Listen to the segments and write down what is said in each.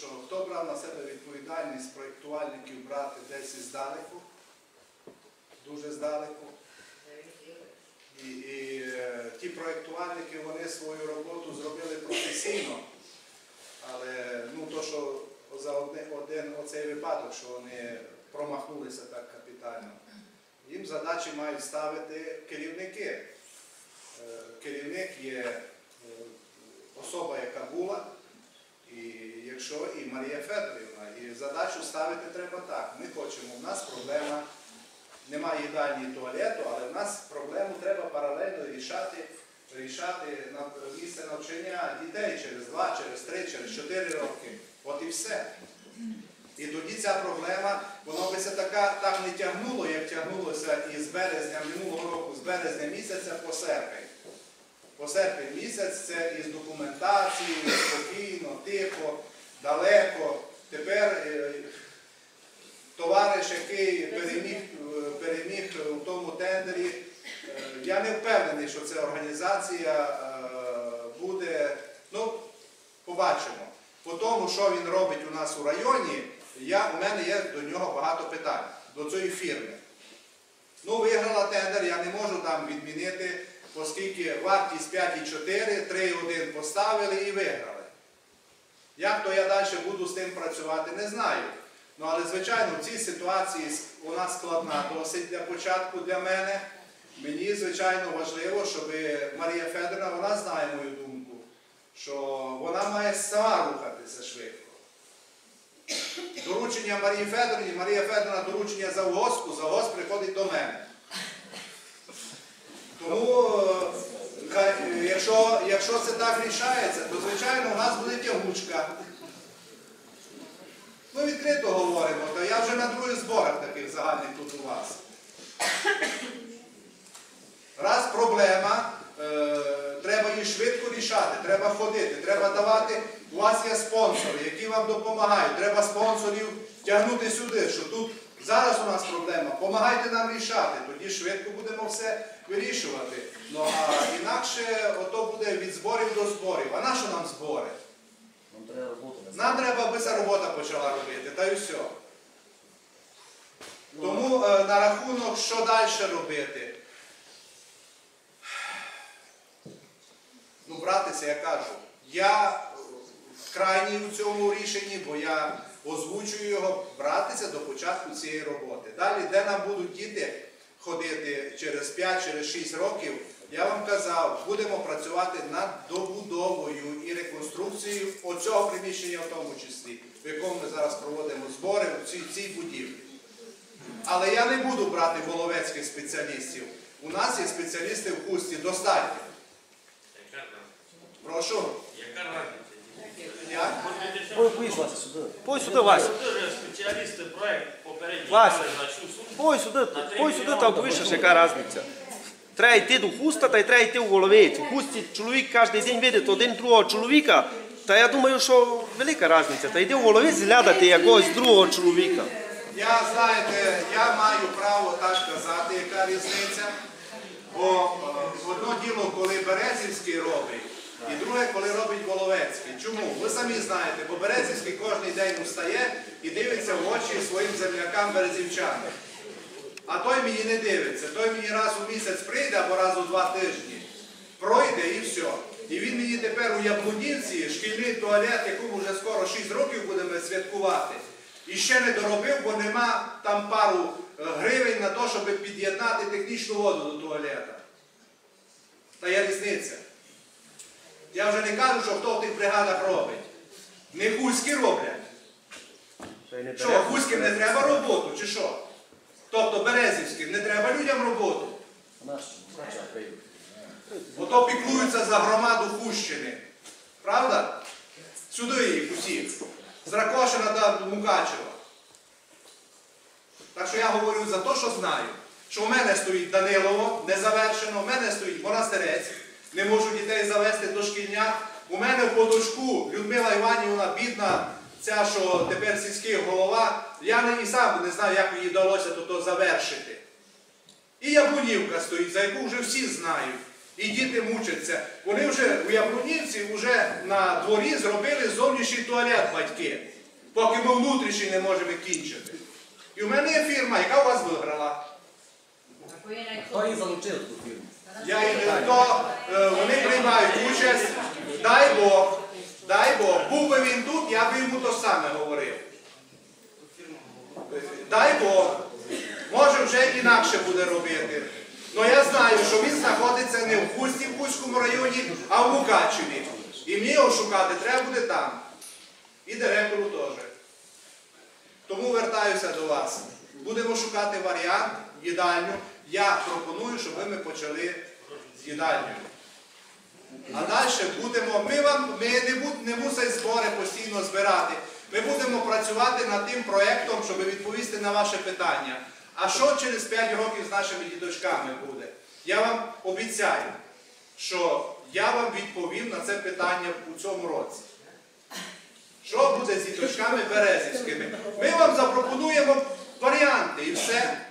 що хто брав на себе відповідальність проєктувальників брати десь іздалеку, дуже здалеку. І, і е, ті проєктувальники вони свою роботу зробили професійно. Але ну, то, що за один, один оцей випадок, що вони промахнулися так капітально, їм задачі мають ставити керівники. Е, Керівник є е, особа, яка була, якщо і Марія Федорівна, і задачу ставити треба так. Ми хочемо, в нас проблема, немає їдальні і туалету, але в нас проблему треба паралельно рішати, рішати на місце навчання дітей через 2, через 3, через 4 роки. От і все. І тоді ця проблема, воно би це така, так не тягнуло, як тягнулося із березня минулого року, з березня місяця по серпень. По серпень місяць це із документацією, спокійно, тихо, далеко. Тепер е, товариш, який переміг, переміг у тому тендері, е, я не впевнений, що ця організація е, буде, ну, побачимо. По тому, що він робить у нас у районі, я, у мене є до нього багато питань, до цієї фірми. Ну, виграла тендер, я не можу там відмінити, оскільки вартість 5,4, 3,1 поставили і виграли. Як то я далі буду з тим працювати, не знаю. Ну, але, звичайно, в цій ситуації нас складна досить для початку для мене. Мені, звичайно, важливо, щоб Марія Федоровна, вона знає мою думку, що вона має сама рухатися швидко. Доручення Марії Федоровні, Марія Федоровна доручення завгоспу, завгосп приходить до мене. Тому, е, якщо, якщо це так рішається, то звичайно у нас буде тягучка. Ми відкрито говоримо, то я вже на других зборах таких загальних тут у вас. Раз проблема, е, треба її швидко рішати, треба ходити, треба давати. У вас є спонсори, які вам допомагають. Треба спонсорів тягнути сюди, що тут зараз у нас проблема. Помагайте нам рішати, тоді швидко будемо все вирішувати. Ну а інакше ото буде від зборів до зборів. А на що нам збори? Нам треба роботу. Нам треба, аби ця робота почала робити, та й все. Тому е, на рахунок, що далі робити. Ну, братися, я кажу, я крайній у цьому рішенні, бо я озвучую його, братися до початку цієї роботи. Далі, де нам будуть діти ходити через 5, через 6 років, я вам казав, будемо працювати над добудовою і реконструкцією оцього приміщення в тому числі, в якому ми зараз проводимо збори в цій, цій будівлі. Але я не буду брати воловецьких спеціалістів. У нас є спеціалісти в хусті достатньо. Прошу. Сюди. Пой сюди, Вася. Спеціалісти проект попередній Вася. Пой сюди, пой сюди, там повишеш, яка різниця. Треба йти до хуста, та й треба йти у головець. У хусті чоловік кожен день видить один другого чоловіка, та я думаю, що велика різниця. Та йди у головець глядати якогось другого чоловіка. Я, знаєте, я маю право так казати, яка різниця. Бо е, одно діло, коли Березівський робить, і друге, коли робить Воловецький. Чому? Самі знаєте, бо Березівський кожен день встає і дивиться в очі своїм землякам березівчанам. А той мені не дивиться. Той мені раз у місяць прийде або раз у два тижні. Пройде і все. І він мені тепер у Яблунівці, шкільний туалет, якому вже скоро 6 років будемо святкувати, і ще не доробив, бо нема там пару е, гривень на те, щоб під'єднати технічну воду до туалета. Та є різниця. Я вже не кажу, що хто в тих бригадах робить. Не хуські роблять. Що, хуським не треба роботу, чи що? Тобто Березівським не треба людям роботу. Ото піклуються за громаду Хущини. Правда? Сюди їх усіх. З Ракошина до Мукачева. Так що я говорю за те, що знаю. Що в мене стоїть Данилово, не завершено, в мене стоїть Монастирець, не можу дітей завести до шкільня. У мене в подушку Людмила Іванівна, бідна, ця, що тепер сільський голова, я не і сам не знаю, як їй вдалося то завершити. І Яблунівка стоїть, за яку вже всі знають. І діти мучаться. Вони вже у Яблунівці вже на дворі зробили зовнішній туалет батьки, поки ми внутрішній не можемо кінчити. І в мене є фірма, яка у вас виграла. Хто її залучив ту фірму? Я їм то, е, вони приймають участь. Дай Бог, дай Бог. Був би він тут, я би йому то саме говорив. Дай Бог. Може вже інакше буде робити. Ну я знаю, що він знаходиться не в Хусті, в Хуському районі, а в Мукачеві. І мені його шукати треба буде там. І директору теж. Тому вертаюся до вас. Будемо шукати варіант, їдальню. Я пропоную, щоб ми почали з їдальнею. А далі будемо, ми вам ми не, буд, не мусимо збори постійно збирати. Ми будемо працювати над тим проєктом, щоб відповісти на ваше питання. А що через 5 років з нашими діточками буде? Я вам обіцяю, що я вам відповім на це питання у цьому році. Що буде з діточками березівськими? Ми вам запропонуємо варіанти і все.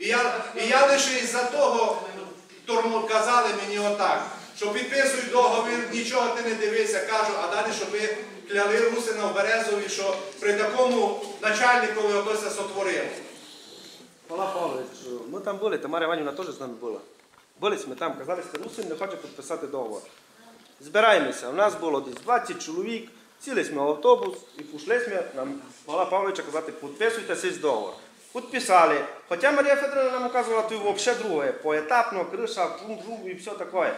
І я, і я лише із-за того тому казали мені отак, що підписуй договір, нічого ти не дивися, кажу, а далі, щоб ви кляли Русина в Березові, що при такому начальникові отося сотворив. Павла Павлович, ми там були, Тамара Іванівна теж з нами була. Були ми там, казали, що Русин не хоче підписати договор. Збираємося, у нас було десь 20 чоловік, сіли ми в автобус і пішли ми нам Павла Павловича казати, підписуйте цей договор. Підписали. Хоча Марія Федоровна нам указувала, то взагалі друге, поетапно, криша, пум-пум і все таке.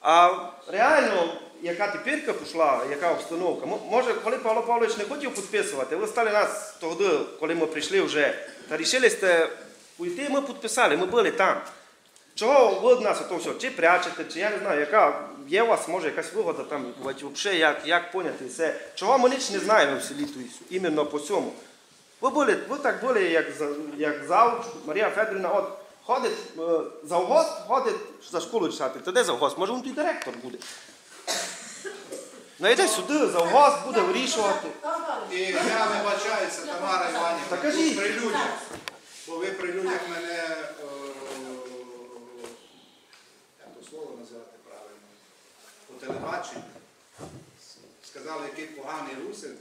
А реально, яка тепер пішла, яка обстановка, може, коли Павло Павлович не хотів підписувати, ви стали нас тоді, коли ми прийшли вже, та рішили сте уйти, ми підписали, ми були там. Чого ви нас ото все, чи прячете, чи я не знаю, яка є у вас, може, якась вигода там, взагалі, як, як поняти все. Чого ми ніч не знаємо в селі іменно по цьому. Ви були, ви так були, як, за- як завуч, Марія Федорівна, от ходить е, завгосп, ходить за школу читати. Та де завгосп? Може він тут директор буде. Ну йде сюди, завгосп буде вирішувати. І я вибачаюся, Тамара Іванівна, кажіть. при людях. Бо ви при людях мене, е, як то слово називати правильно, по телебаченню. Сказали, який поганий русин,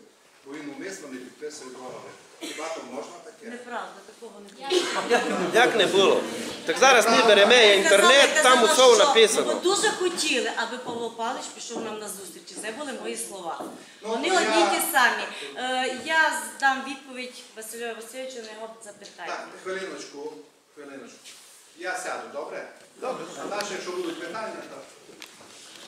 він умисно не підписує договори. Хіба то можна таке? Неправда, такого не було. Як не було? Так зараз ми беремо інтернет, там усе написано. Ми дуже хотіли, аби Павло Павлович пішов нам на зустріч. Це були мої слова. Ну, Вони одні й ті самі. Е, Я дам відповідь Василю Васильовичу на його запитання. Так, хвилиночку, хвилиночку. Я сяду, добре? Добре. А далі, якщо будуть питання, то.